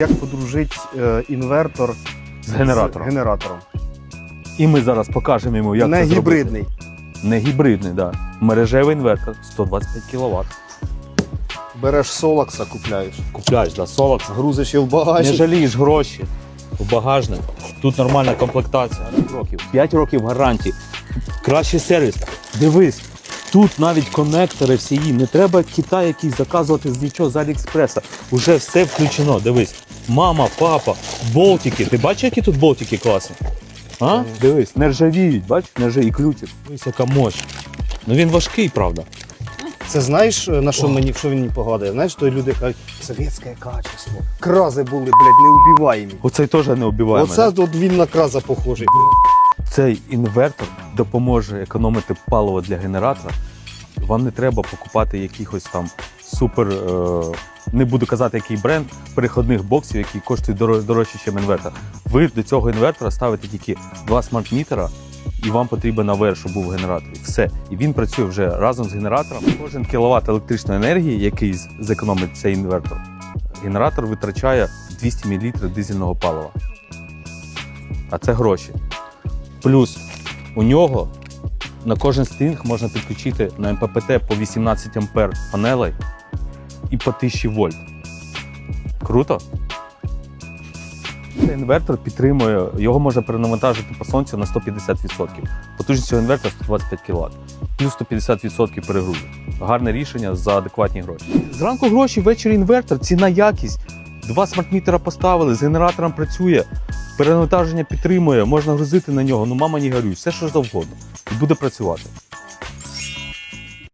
Як подружити е, інвертор З генератором. з генератором. І ми зараз покажемо йому, як Не це зробити. гібридний. Не гібридний, да. Мережевий інвертор 125 кВт. Береш солакса, купляєш. Купляєш, да, Solex. Грузиш його в Не багажник. жалієш гроші в багажник. Тут нормальна комплектація. 5 років. 5 років гарантії. Кращий сервіс. Дивись. Тут навіть конектори всі є. Не треба Китай якийсь заказувати з нічого з Аліекспреса. Уже все включено. Дивись. Мама, папа, болтики. Ти бачиш, які тут болтики класні? А? Дивись, не ржавіють, бачиш, не ржавіють. І ключик. Дивись, яка мощь. Ну він важкий, правда. Це знаєш, е, на що мені, що він погадує? Знаєш, то люди кажуть, совєтське качество. Крази були, блядь, неубиваємі. Оцей теж не обіваємо. Оце от він на краза похожий. Цей інвертор допоможе економити паливо для генератора. Вам не треба покупати якихось там супер, е, не буду казати, який бренд, переходних боксів, які коштують доро- дорожче, ніж інвертор. Ви до цього інвертора ставите тільки два смарт-мітера, і вам потрібен АВР, щоб був в генераторі. Все. І він працює вже разом з генератором. Кожен кіловат електричної енергії, який зекономить цей інвертор, генератор витрачає 200 мл дизельного палива. А це гроші. Плюс у нього на кожен стрінг можна підключити на МППТ по 18 ампер панелей і по 1000 вольт. Круто? Цей інвертор підтримує, його можна перенавантажити по сонцю на 150%. Потужність цього інвертора 125 кВт. Плюс 150% перегрузу. Гарне рішення за адекватні гроші. Зранку гроші, ввечері інвертор, ціна якість. Два смарт-мітера поставили, з генератором працює, перенавантаження підтримує, можна грузити на нього, ну мама не горюй, все що завгодно. І буде працювати.